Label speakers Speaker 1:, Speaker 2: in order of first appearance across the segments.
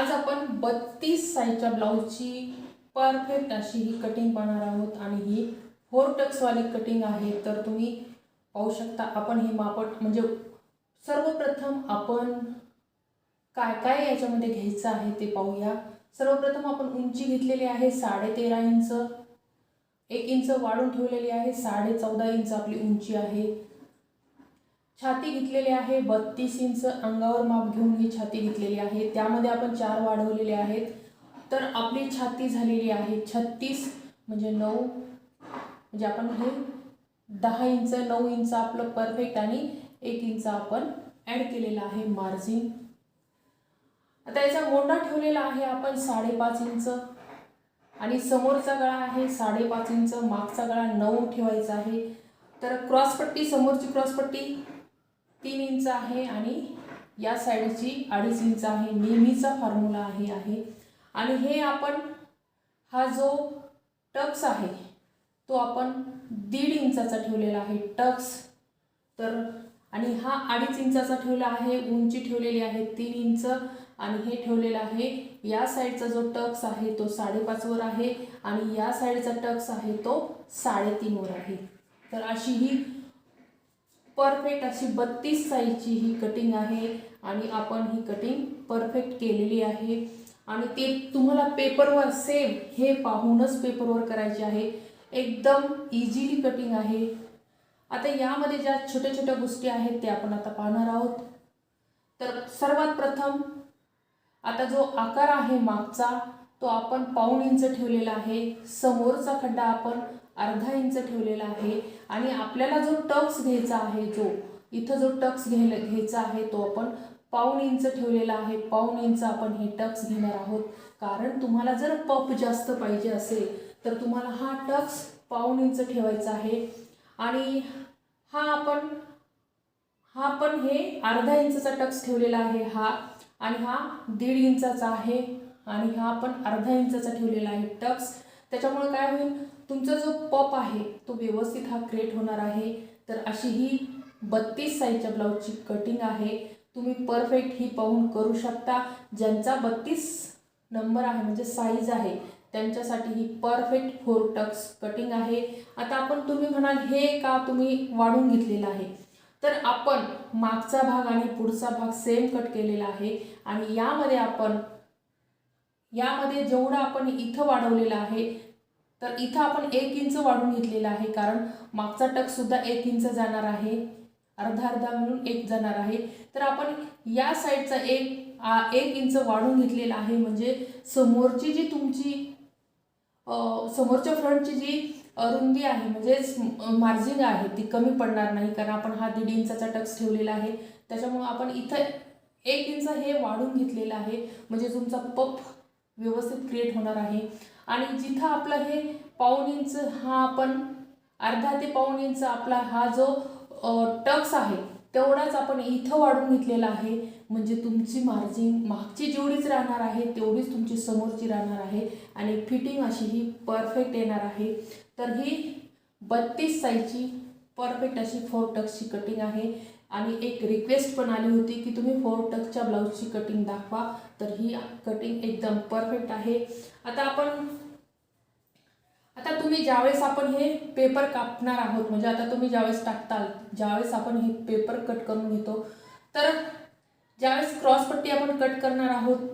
Speaker 1: आज आपण बत्तीस साईजच्या ब्लाऊजची परफेक्ट अशी ही कटिंग पाहणार आहोत आणि ही फोर टक्सवाली कटिंग आहे. तर तुम्ही पाहू शकता आपण हे मापट म्हणजे सर्वप्रथम आपण काय काय याच्यामध्ये घ्यायचं आहे ते पाहूया. सर्वप्रथम आपण उंची घेतलेली आहे साडेतेरा इंच. एक इंच वाढून ठेवलेली आहे साडे चौदा इंच आपली उंची आहे. छाती घेतलेली आहे बत्तीस इंच अंगावर माप घेऊन ही छाती घेतलेली आहे. त्यामध्ये आपण चार वाढवलेले आहेत. तर आपली छाती झालेली आहे छत्तीस म्हणजे नऊ म्हणजे आपण हे दहा इंच नऊ इंच आपलं परफेक्ट आणि एक इंच आपण ॲड केलेलं आहे मार्जिन आता याचा मोंडा ठेवलेला आहे आपण साडेपाच इंच. आणि समोरचा गळा आहे साडेपाच इंच मागचा गळा नऊ ठेवायचा आहे. तर क्रॉसपट्टी समोरची क्रॉसपट्टी तीन इंच आहे आणि या साईडची अडीच इंच आहे. नेहमीचा फॉर्म्युला आहे आहे. आणि हे आपण हा जो टक्स आहे तो आपण दीड इंचाचा ठेवलेला आहे. टक्स. तर आणि हा अडीच इंचाचा ठेवला आहे उंची ठेवलेली आहे तीन इंच. आणि हे ठेवलेलं आहे या साईडचा जो टक्स आहे तो साडेपाचवर आहे. आणि या साईडचा टक्स आहे तो साडेतीनवर आहे. तर अशी ही परफेक्ट अशी बत्तीस साईजची ही कटिंग आहे आणि आपण ही कटिंग परफेक्ट केलेली आहे. आणि ते तुम्हाला पेपरवर सेम हे पाहूनच पेपरवर करायचे आहे. एकदम इझिली कटिंग आहे. आता यामध्ये ज्या छोट्या छोट्या गोष्टी आहेत त्या आपण आता पाहणार आहोत. तर सर्वात प्रथम आता जो आकार आहे मागचा तो आपण पाऊण इंच ठेवलेला आहे. समोरचा खड्डा आपण अर्धा इंच ठेवलेला आहे आणि आपल्याला जो टक्स घ्यायचा आहे जो इथं जो टक्स घ्यायला घ्यायचा आहे तो आपण पाऊण इंच ठेवलेला आहे. पाऊण इंच आपण हे टक्स घेणार आहोत. कारण तुम्हाला जर पप जास्त पाहिजे असेल तर तुम्हाला हा टक्स पाऊण इंच ठेवायचा आहे. आणि हा आपण हा पण हे अर्धा इंचचा टक्स ठेवलेला आहे हा. आणि हा दीड इंचाचा आहे. आणि हा आपण अर्धा इंचाचा ठेवलेला आहे टक्स. त्याच्यामुळे काय होईल? तुमचा जो पप आहे तो व्यवस्थित हा क्रिएट होणार आहे. तर अशी ही बत्तीस साईजच्या ब्लाऊजची कटिंग आहे. तुम्ही परफेक्ट ही पाहून करू शकता. ज्यांचा बत्तीस नंबर आहे म्हणजे साईज आहे त्यांच्यासाठी ही परफेक्ट फोर टक्स कटिंग आहे. आता आपण तुम्ही म्हणाल हे का तुम्ही वाढून घेतलेलं आहे? तर आपण मागचा भाग आणि पुढचा भाग सेम कट केलेला आहे. आणि यामध्ये आपण यामध्ये जेवढं आपण इथं वाढवलेलं आहे तर इथं आपण एक इंच वाढून घेतलेलं आहे कारण मागचा टकसुद्धा एक इंच जाणार आहे. अर्धा अर्धा मिळून एक जाणार आहे. तर आपण या साईडचा एक आ, एक इंच वाढून घेतलेला आहे. म्हणजे समोरची जी तुमची समोरच्या फ्रंटची जी रुंदी आहे म्हणजेच मार्जिन आहे ती कमी पडणार नाही कारण आपण हा दीड इंचाचा टक्स ठेवलेला आहे. त्याच्यामुळं आपण इथं एक इंच हे वाढून घेतलेलं आहे. म्हणजे तुमचा पप व्यवस्थित क्रिएट होणार आहे. आणि जिथं आपलं हे पाऊण इंच हा आपण अर्धा ते पाऊण इंच आपला हा जो टक्स आहे तेवढाच आपण इथं वाढून घेतलेला आहे. म्हणजे तुमची मार्जिन मागची जेवढीच राहणार आहे तेवढीच तुमची समोरची राहणार आहे. आणि फिटिंग अशी ही परफेक्ट येणार आहे. तर ही बत्तीस साईजची परफेक्ट अशी फोर टक्सची कटिंग आहे. आणि एक रिक्वेस्ट पण आली होती की तुम्ही फोर टकच्या ब्लाऊजची कटिंग दाखवा. तर ही कटिंग एकदम परफेक्ट आहे. आता आपण आता तुम्ही ज्यावेळेस आपण हे पेपर कापणार आहोत म्हणजे आता तुम्ही ज्यावेळेस टाकताल ज्यावेळेस आपण हे पेपर कट करून घेतो तर ज्यावेळेस क्रॉसपट्टी आपण कट करणार आहोत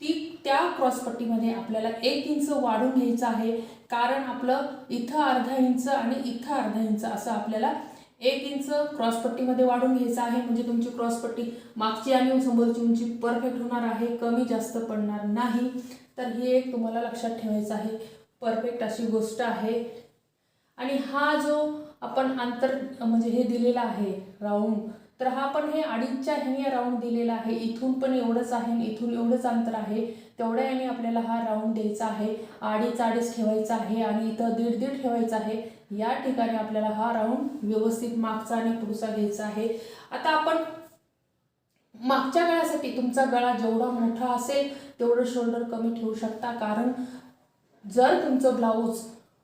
Speaker 1: ती त्या क्रॉसपट्टीमध्ये आपल्याला एक इंच वाढून घ्यायचं आहे. कारण आपलं इथं अर्धा इंच आणि इथं अर्धा इंच असं आपल्याला एक इंच क्रॉसपट्टीमध्ये वाढून घ्यायचं आहे. म्हणजे तुमची क्रॉसपट्टी मागची आणि समोरची उंची परफेक्ट होणार आहे. कमी जास्त पडणार नाही. तर हे एक तुम्हाला लक्षात ठेवायचं आहे. परफेक्ट अशी गोष्ट आहे. आणि हा जो आपण अंतर म्हणजे हे दिलेला आहे राऊंड तर हा पण हे अडीचच्या ह्याने राऊंड दिलेला आहे. इथून पण एवढंच आहे आणि इथून एवढंच अंतर आहे. तेवढ्या ह्याने आपल्याला हा राऊंड द्यायचा आहे. अडीच अडीच ठेवायचा आहे आणि इथं दीड दीड ठेवायचा आहे. या ठिकाणी आपल्याला हा राऊंड व्यवस्थित मागचा आणि पुढचा घ्यायचा आहे. आता आपण मागच्या गळ्यासाठी तुमचा गळा जेवढा मोठा असेल तेवढं शोल्डर कमी ठेवू शकता. कारण जर तुमचं ब्लाऊज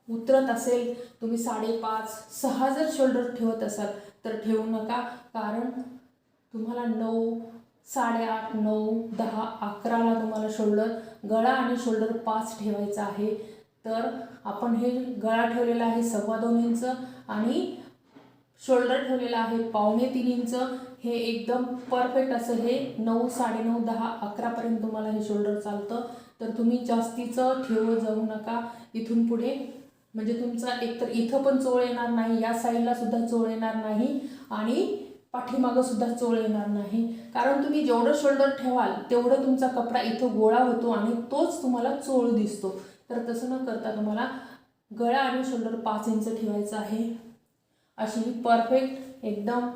Speaker 1: उतरत असेल तुम्ही साडेपाच सहा जर शोल्डर ठेवत असाल तर ठेवू नका. कारण तुम्हाला नऊ साडेआठ नऊ दहा अकराला तुम्हाला शोल्डर गळा आणि शोल्डर पाच ठेवायचा आहे. तर आपण हे गळा ठेवलेला आहे सव्वा दोन इंच आणि शोल्डर ठेवलेला आहे पावणे तीन इंच. हे एकदम परफेक्ट असं हे नऊ साडेनऊ दहा अकरापर्यंत तुम्हाला हे शोल्डर चालतं. तर तुम्ही जास्तीचं ठेवत जाऊ नका. इथून पुढे म्हणजे तुमचा एकतर इथं पण चोळ येणार नाही या साईडला सुद्धा चोळ येणार नाही आणि पाठीमागं सुद्धा चोळ येणार नाही. कारण तुम्ही जेवढं शोल्डर ठेवाल तेवढं तुमचा कपडा इथं गोळा होतो आणि तोच तुम्हाला चोळ दिसतो. तर तसं न करता तुम्हाला गळा आणि शोल्डर पाच इंच ठेवायचं आहे. अशी ही परफेक्ट एकदम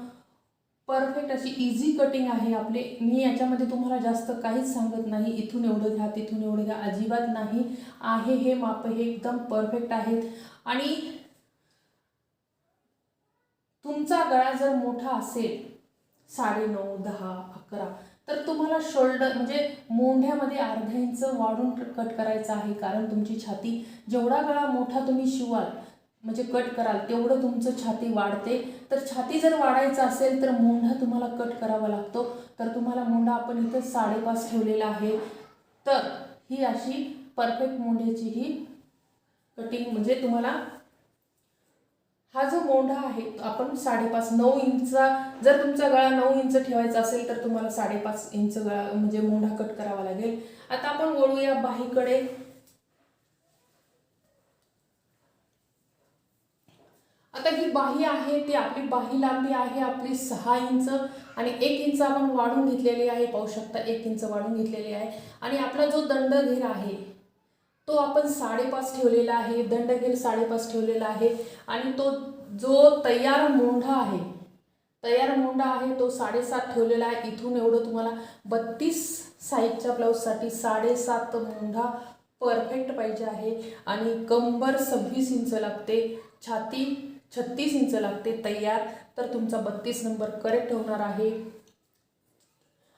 Speaker 1: परफेक्ट अशी इझी कटिंग आहे आपले. मी याच्यामध्ये तुम्हाला जास्त काहीच सांगत नाही. इथून एवढं घ्या तिथून एवढं घ्या अजिबात नाही. आहे हे माप हे एकदम परफेक्ट आहेत. आणि तुमचा गळा जर मोठा असेल साडे नऊ दहा अकरा तर तुम्हाला शोल्डर म्हणजे मोंढ्यामध्ये अर्धा इंच वाढून कट करायचं आहे कारण तुमची छाती जेवढा गळा मोठा तुम्ही शिवाल म्हणजे कट कराल तेवढं तुमचं छाती वाढते. तर छाती जर वाढायचं असेल तर मोंढा तुम्हाला कट करावा लागतो. तर तुम्हाला मोंढा आपण इथं साडेपाच ठेवलेला आहे. तर ही अशी परफेक्ट मोंढ्याची ही कटिंग म्हणजे तुम्हाला हा जो मोंढा आहे आपण साडेपाच नऊ इंचचा जर तुमचा गळा नऊ इंच ठेवायचा असेल तर तुम्हाला साडेपाच इंच गळा म्हणजे मोंढा कट करावा लागेल. आता आपण वळूया बाहीकडे. आता ही बाही आहे ती आपली बाही लांबी आहे आपली सहा इंच आणि एक इंच आपण वाढून घेतलेली आहे. पाहू शकता एक इंच वाढून घेतलेली आहे. आणि आपला जो दंडधीर आहे तो आपण साडेपाच ठेवलेला आहे दंडगिर साडेपाच ठेवलेला आहे आणि तो जो तयार मोंढा आहे तयार मोंढा आहे तो साडेसात ठेवलेला आहे. इथून एवढं तुम्हाला बत्तीस साईजच्या ब्लाऊजसाठी साडेसात मोंढा परफेक्ट पाहिजे आहे आणि कंबर सव्वीस इंच लागते छाती छत्तीस इंच लागते तयार. तर तुमचा बत्तीस नंबर करेक्ट होणार आहे.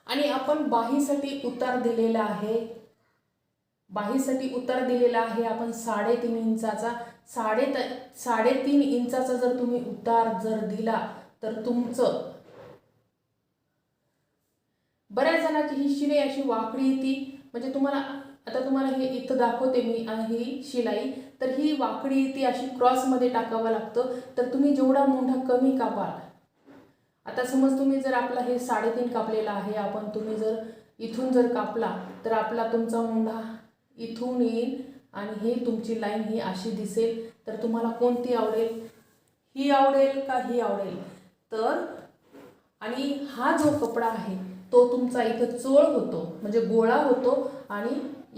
Speaker 1: आणि आपण बाहीसाठी उतार दिलेला आहे. बाहीसाठी उतार दिलेला आहे. आपण साडेतीन इंचाचा साडे त साडेतीन इंचाचा जर तुम्ही उतार जर दिला तर तुमचं बऱ्याच जणांची ही शिलाई अशी वाकडी येते म्हणजे तुम्हाला आता तुम्हाला हे इथं दाखवते मी ही शिलाई. तर ही वाकडी ती अशी क्रॉसमध्ये टाकावं लागतं. तर तुम्ही जेवढा मोठा कमी कापाल. आता समज तुम्ही जर आपला हे साडेतीन कापलेला आहे आपण तुम्ही जर इथून जर कापला तर आपला तुमचा मोंढा इथून येईल आणि हे तुमची लाईन ही अशी दिसेल. तर तुम्हाला कोणती आवडेल? ही आवडेल का ही आवडेल? तर आणि हा जो कपडा आहे तो तुमचा इथं चोळ होतो म्हणजे गोळा होतो आणि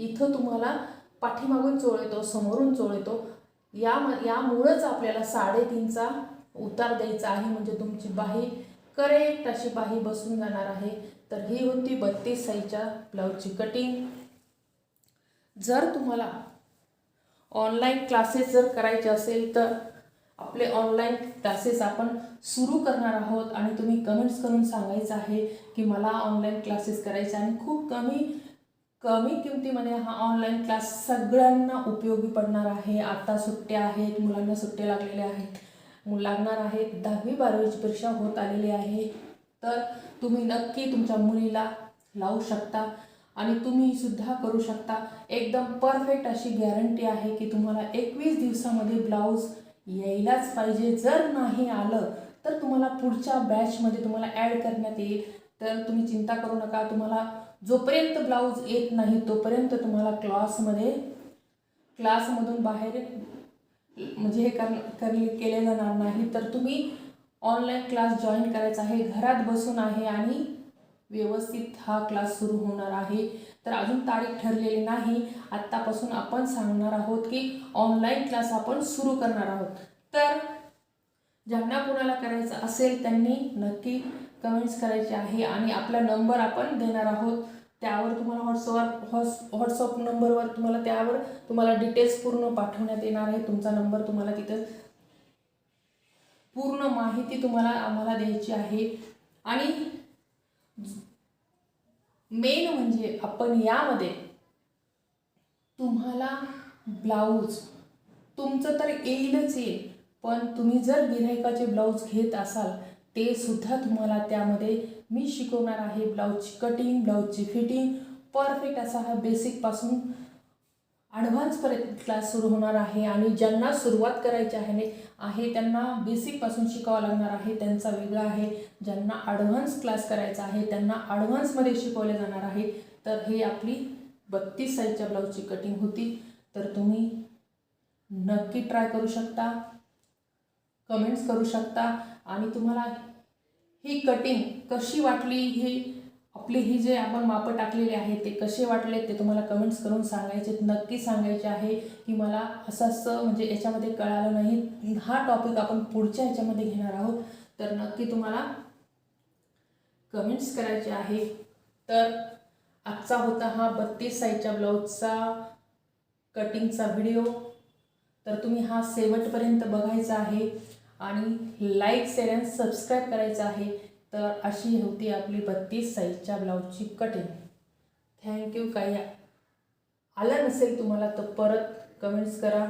Speaker 1: इथं तुम्हाला पाठीमागून चोळ येतो समोरून चोळ येतो. या यामुळंच आपल्याला साडेतीनचा उतार द्यायचा आहे. म्हणजे तुमची बाही करेक्ट अशी बाही बसून जाणार आहे. तर ही होती बत्तीस साईजच्या ब्लाऊजची कटिंग जर तुम्हाला ऑनलाईन क्लासेस जर करायचे असेल तर आपले ऑनलाईन क्लासेस आपण सुरू करणार आहोत आणि तुम्ही कमेंट्स करून सांगायचं आहे की मला ऑनलाईन क्लासेस करायचे आणि खूप कमी कमी किमतीमध्ये हा ऑनलाईन क्लास सगळ्यांना उपयोगी पडणार आहे. आता सुट्ट्या आहेत मुलांना सुट्ट्या लागलेल्या आहेत. मु- लागणार आहेत. दहावी बारावीची परीक्षा होत आलेली आहे. तर तुम्ही नक्की तुमच्या मुलीला लावू शकता. आणि तुम्ही सुद्धा करू शकता. एकदम परफेक्ट अशी गॅरंटी आहे की तुम्हाला एकवीस दिवसामध्ये ब्लाऊज यायलाच पाहिजे. जर नाही आलं तर तुम्हाला पुढच्या बॅचमध्ये तुम्हाला ॲड करण्यात येईल. तर तुम्ही चिंता करू नका. तुम्हाला जोपर्यंत ब्लाऊज येत नाही तोपर्यंत तुम्हाला क्लासमध्ये क्लासमधून बाहेर म्हणजे हे कर कर केले जाणार नाही. तर तुम्ही ऑनलाईन क्लास जॉईन करायचा आहे. घरात बसून आहे आणि व्यवस्थित हा क्लास सुरू होणार आहे. तर अजून तारीख ठरलेली नाही. आत्तापासून आपण सांगणार आहोत की ऑनलाईन क्लास आपण सुरू करणार आहोत. तर ज्यांना कोणाला करायचं असेल त्यांनी नक्की कमेंट्स करायचे आहे आणि आपला नंबर आपण देणार आहोत. त्यावर तुम्हाला व्हॉट्सअप व्हॉट्स व्हॉट्सअप नंबरवर तुम्हाला त्यावर तुम्हाला डिटेल्स पूर्ण पाठवण्यात येणार आहे. तुमचा नंबर तुम्हाला तिथं पूर्ण माहिती तुम्हाला आम्हाला द्यायची आहे. आणि मेन म्हणजे आपण यामध्ये तुम्हाला ब्लाऊज तुमचं तर येईलच येईल पण तुम्ही जर गिरायकाचे ब्लाऊज घेत असाल ते सुद्धा तुम्हाला त्यामध्ये मी शिकवणार आहे ब्लाऊजची कटिंग ब्लाऊजची फिटिंग परफेक्ट असा हा बेसिकपासून ॲडव्हान्स पर्यंत क्लास सुरू होणार आहे आणि ज्यांना सुरुवात करायची आहे आहे त्यांना बेसिकपासून शिकावं लागणार आहे. त्यांचा वेगळा आहे. ज्यांना ॲडव्हान्स क्लास करायचा आहे त्यांना ॲडव्हान्समध्ये शिकवले जाणार आहे. तर हे आपली बत्तीस साईजच्या ब्लाऊजची कटिंग होती. तर तुम्ही नक्की ट्राय करू शकता. कमेंट्स करू शकता. आणि तुम्हाला ही कटिंग कशी वाटली ही आपली ही जे आपण मापं टाकलेले आहे ते कसे वाटले ते तुम्हाला कमेंट्स करून सांगायचे नक्की सांगायचे आहे की मला असं असं म्हणजे याच्यामध्ये कळालं नाही. हा टॉपिक आपण पुढच्या ह्याच्यामध्ये घेणार आहोत. तर नक्की तुम्हाला कमेंट्स करायचे आहे. तर आजचा होता हा बत्तीस साईजच्या ब्लाऊजचा कटिंगचा व्हिडिओ तर तुम्ही हा शेवटपर्यंत बघायचा आहे. आणि लाईक शेअर अँड सबस्क्राईब करायचं आहे. तर अशी होती आपली बत्तीस साईजच्या ब्लाऊजची कटिंग थँक्यू काही आलं नसेल तुम्हाला तर परत कमेंट्स करा.